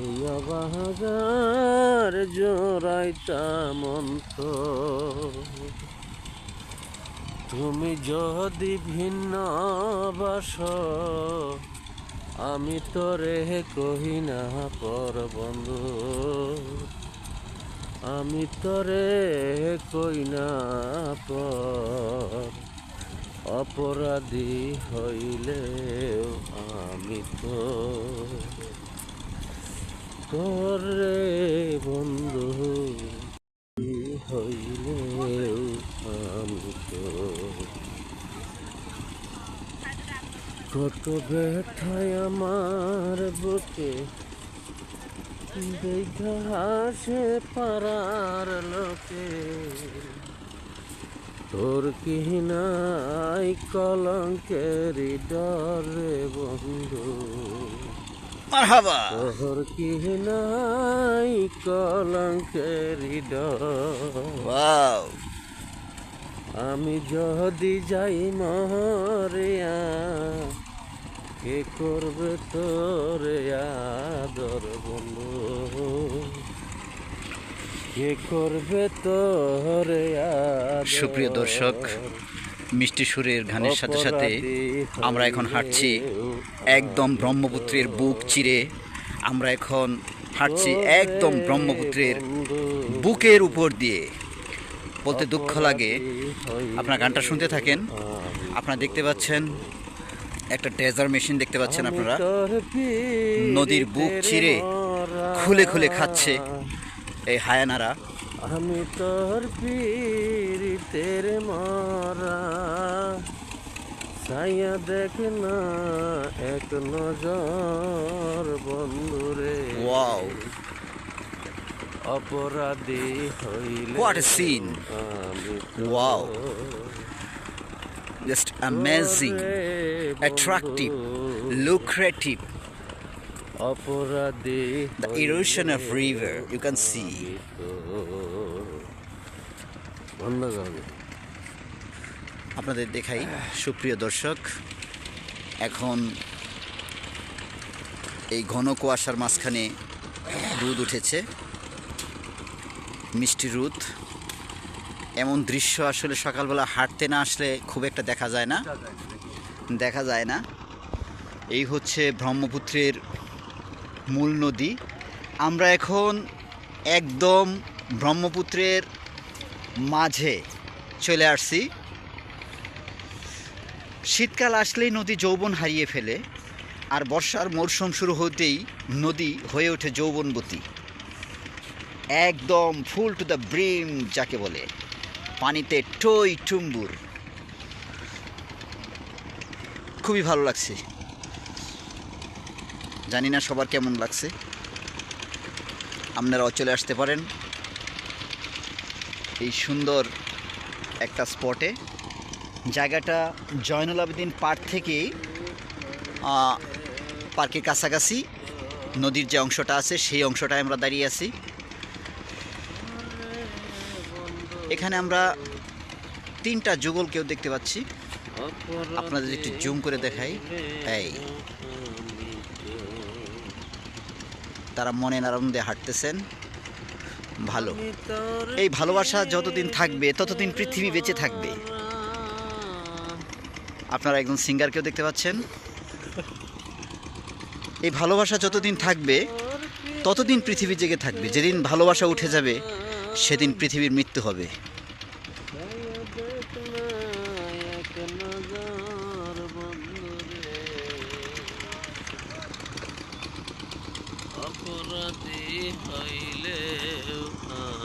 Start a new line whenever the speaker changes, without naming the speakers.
এই অবাহার জোড়াইটা মন্ত্র। তুমি যদি ভিন্ন বাস, আমি তোরে কহি না পর বন্ধু। আমি তোরে কই না পর অপরাধী হইলে আমি তো তোরে বন্ধু হইলে আমি তো কত ব্যথায় আমার বুকে দেখা হাসে পারার লোকে। তোর কি নাই কলঙ্কের ডরে বন্ধু।
মারহাবা।
তোর কি নাই কলঙ্কের ডর। আমি যদি যাই মহরিয়া কে করবে তোরে আদর বন্ধু কে করবে তোরে আদর
সুপ্রিয় দর্শক মিষ্টি সুরের গানের সাথে সাথে আমরা এখন হাঁটছি একদম ব্রহ্মপুত্রের বুক চিরে। আমরা এখন হাঁটছি একদম ব্রহ্মপুত্রের বুকের উপর দিয়ে। বলতে দুঃখ লাগে। আপনার গানটা শুনতে থাকেন। আপনারা দেখতে পাচ্ছেন একটা ডেজার মেশিন দেখতে পাচ্ছেন আপনারা। নদীর বুক চিরে খুলে খুলে খাচ্ছে। এই হায়ানারা
আমি তোর পীড়িতের মরা ছাইয়া দেখ না এক নজর বন্ধুরে
ওয়াও
অপরাধী হইলে
scene!
আমি
Wow. Just amazing, attractive, lucrative.
অপরাধী
The erosion of river, you can see. আপনাদের দেখাই সুপ্রিয় দর্শক এখন এই ঘন কুয়াশার মাঝখানে রোদ উঠেছে। মিষ্টি রোদ। এমন দৃশ্য আসলে সকালবেলা হাঁটতে না আসলে খুব একটা দেখা যায় না। দেখা যায় না। এই হচ্ছে ব্রহ্মপুত্রের মূল নদী আমরা এখন একদম ব্রহ্মপুত্রের মাঝে চলে আসছি। শীতকাল আসলেই নদী যৌবন হারিয়ে ফেলে, আর বর্ষার মরশুম শুরু হতেই নদী হয়ে ওঠে যৌবনবতী একদম ফুল টু দ্য ব্রিম যাকে বলে, পানিতে টই টুম্বুর। খুবই ভালো লাগছে। জানি না সবার কেমন লাগছে। আপনারাও চলে আসতে পারেন। এই সুন্দর একটা স্পটে। জায়গাটা জয়নুল আবেদিন পার্ক থেকে পার্কের কাছাকাছি। নদীর যে অংশটা আছে, সেই অংশটায় আমরা দাঁড়িয়ে আছি। এখানে আমরা তিনটা যুগলকেও দেখতে পাচ্ছি। আপনাদের একটু জুম করে দেখাই। এই। তারা মনের আনন্দে হাঁটতেছেন। ভালো। এই ভালোবাসা যতদিন থাকবে ততদিন পৃথিবী বেঁচে থাকবে। আপনারা একজন সিঙ্গারকেও দেখতে পাচ্ছেন। এই ভালোবাসা যতদিন থাকবে ততদিন পৃথিবী জেগে থাকবে। যেদিন ভালোবাসা উঠে যাবে সেদিন পৃথিবীর মৃত্যু হবে।
অপরাধী হইলে আমি